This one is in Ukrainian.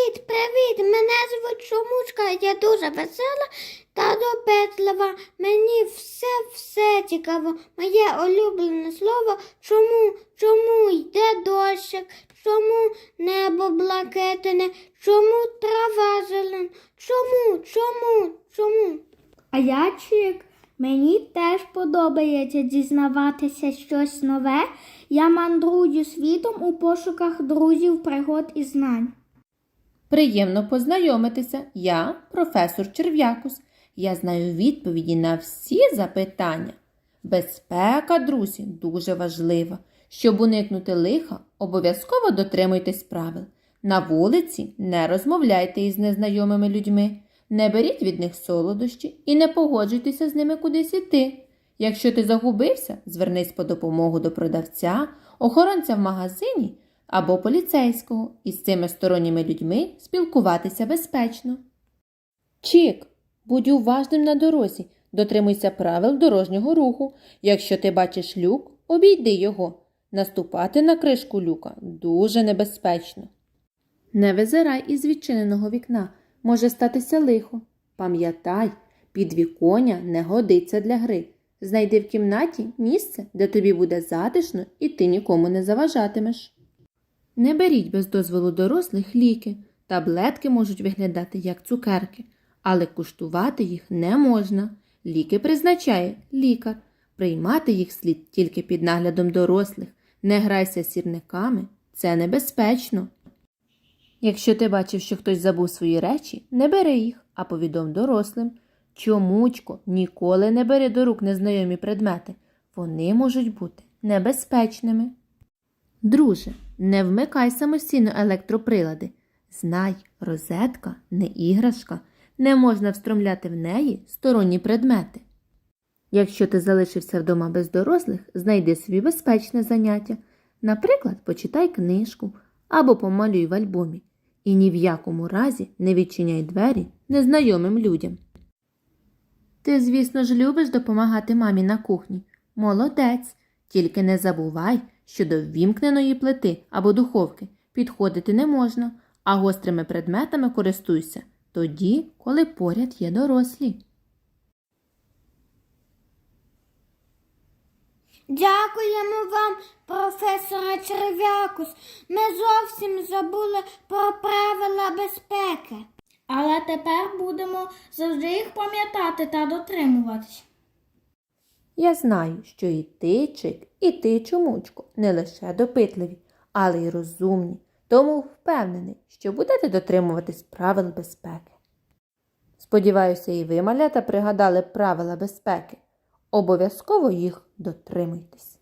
Привіт, привіт! Мене звуть Шумучка, я дуже весела та допитлива. Мені все все цікаво. Моє улюблене слово чому, чому йде дощик, чому небо блакитне, чому трава зелена, чому, чому, чому? А я Чик. Мені теж подобається дізнаватися щось нове. Я мандрую світом у пошуках друзів, пригод і знань. Приємно познайомитися. Я професор Черв'якус. Я знаю відповіді на всі запитання. Безпека, друзі, дуже важлива. Щоб уникнути лиха, обов'язково дотримуйтесь правил. На вулиці не розмовляйте із незнайомими людьми, не беріть від них солодощі і не погоджуйтеся з ними кудись іти. Якщо ти загубився, звернись по допомогу до продавця, охоронця в магазині або поліцейського, і з цими сторонніми людьми спілкуватися безпечно. Чік, будь уважним на дорозі, дотримуйся правил дорожнього руху. Якщо ти бачиш люк, обійди його. Наступати на кришку люка дуже небезпечно. Не визирай із відчиненого вікна, може статися лихо. Пам'ятай, підвіконня не годиться для гри. Знайди в кімнаті місце, де тобі буде затишно і ти нікому не заважатимеш. Не беріть без дозволу дорослих ліки. Таблетки можуть виглядати як цукерки, але куштувати їх не можна. Ліки призначає лікар. Приймати їх слід тільки під наглядом дорослих. Не грайся сірниками, це небезпечно. Якщо ти бачив, що хтось забув свої речі, не бери їх, а повідом дорослим. Чомучко, ніколи не бери до рук незнайомі предмети. Вони можуть бути небезпечними. Друже, не вмикай самостійно електроприлади. Знай, розетка не іграшка, не можна встромляти в неї сторонні предмети. Якщо ти залишився вдома без дорослих, знайди собі безпечне заняття. Наприклад, почитай книжку або помалюй в альбомі. І ні в якому разі не відчиняй двері незнайомим людям. Ти, звісно ж, любиш допомагати мамі на кухні. Молодець. Тільки не забувай, що до ввімкненої плити або духовки підходити не можна, а гострими предметами користуйся тоді, коли поряд є дорослі. Дякуємо вам, професора Черв'якус. Ми зовсім забули про правила безпеки. Але тепер будемо завжди їх пам'ятати та дотримуватись. Я знаю, що і ти, Чик, і ти, чомучко, не лише допитливі, але й розумні, тому впевнений, що будете дотримуватись правил безпеки. Сподіваюся, і ви, малята, пригадали правила безпеки. Обов'язково їх дотримуйтесь.